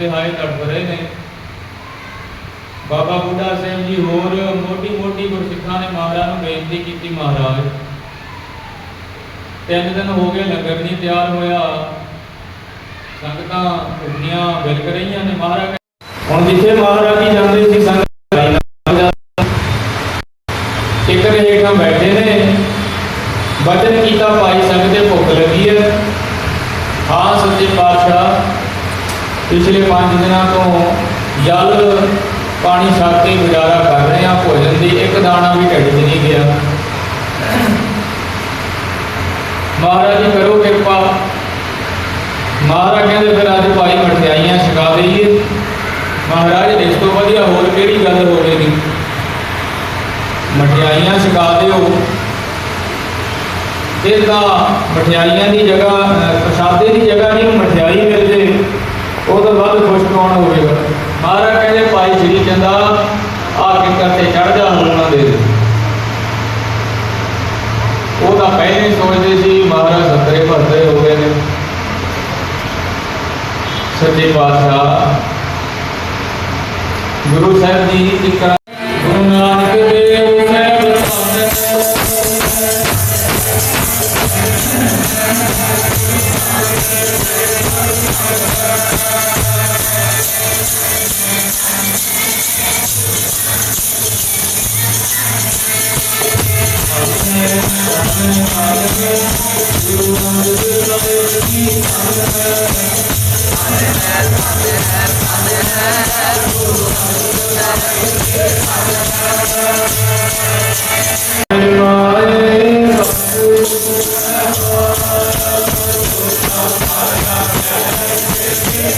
ਤਿਹਾਏ ਤੜਫ ਰਹੇ ਨੇ। ਬਾਬਾ ਬੁੱਢਾ ਸਿੰਘ ਜੀ ਹੋਰ ਮੋਟੀ ਮੋਟੀ ਗੁਰਸਿੱਖਾਂ ਨੇ ਮਹਾਰਾਜ ਨੂੰ ਬੇਨਤੀ ਕੀਤੀ ਮਹਾਰਾਜ। ਤਿੰਨ ਦਿਨ ਹੋ ਗਏ ਲੰਗਰ ਨਹੀਂ ਤਿਆਰ ਹੋਇਆ। ਸੰਗਤਾਂ ਭੁੱਖੀਆਂ ਬਿਲਕ ਰਹੀਆਂ ਨੇ। ਮਹਾਰਾਜ ਹੁਣ ਜਿੱਥੇ ਮਹਾਰਾਜ ਜੀ ਜਾਂਦੇ ਸੀ ਸੰਗਤ ਲਾਈਨ ਨਾਲ ਜਾਂਦੀ। ਟਿਕਰ ਹੇਠਾਂ ਬੈਠੇ ਨੇ ਵਚਨ ਕੀਤਾ ਪਾਈ ਸੰਗਤੇ ਭੁੱਖ ਲੱਗੀ ਹੈ ਹਾਂ ਸੱਚੇ ਪਾਤਸ਼ਾਹ ਪਿਛਲੇ 5 ਦਿਨਾਂ ਤੋਂ ਜਲ, ਪਾਣੀ ਛੱਕ ਕੇ ਗੁਜ਼ਾਰਾ ਕਰ ਰਹੇ ਹਾਂ, ਭੋਜਨ ਦੀ ਇੱਕ ਦਾਣਾ ਵੀ ਢਿੱਡ 'ਚ ਨਹੀਂ ਗਿਆ। ਮਹਾਰਾਜ ਜੀ ਕਰੋ ਕਿਰਪਾ। ਮਹਾਰਾਜ ਕਹਿੰਦੇ ਫਿਰ ਅੱਜ ਭਾਈ ਮਠਿਆਈਆਂ ਛਕਾ ਦਈਏ। ਮਹਾਰਾਜ, ਇਸ ਤੋਂ ਵਧੀਆ ਹੋਰ ਕਿਹੜੀ ਗੱਲ ਹੋਵੇਗੀ? ਮਠਿਆਈਆਂ ਛਕਾ ਦਿਓ। ਇਹ ਤਾਂ ਮਠਿਆਈਆਂ ਦੀ ਜਗ੍ਹਾ ਪ੍ਰਸ਼ਾਦੇ ਦੀ ਜਗ੍ਹਾ ਨਹੀਂ, ਮਠਿਆਈ ਮਿਲ ਜੇ। ਉਹ ਤਾਂ ਵੱਧ ਖੁਸ਼ ਕੌਣ ਹੋਵੇਗਾ? ਮਹਾਰਾਜ ਕਹਿੰਦੇ, ਭਾਈ ਸ਼੍ਰੀ ਚੰਦਾ ਆ ਕੇ ਕਰਤੇ ਚੜ ਜਾ ਹੁਣਾ ਦੇ ਦੇ। ਉਹ ਤਾਂ ਪਹਿਲੇ ਸੋਚਦੇ ਸੀ, ਮਹਾਰਾਜ ਸੱਤਰੇ ਭਰਦੇ ਹੋ ਗਏ ਨੇ। ਸੱਚੇ ਪਾਤਸ਼ਾਹ, ਗੁਰੂ ਸਾਹਿਬ ਜੀ ਇੱਕ Yeah. Thank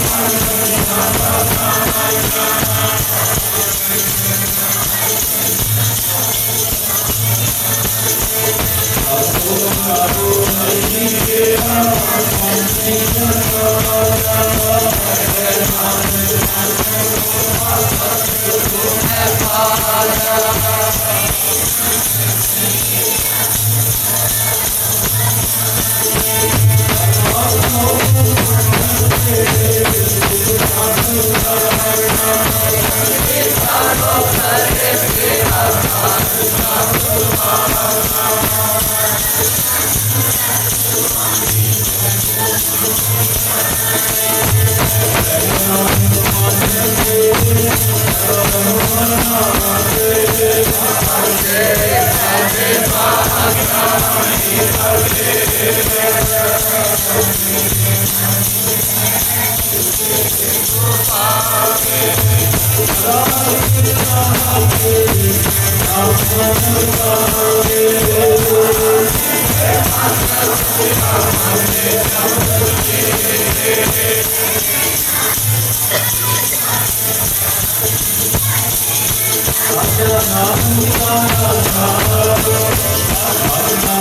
you. Amen. I'm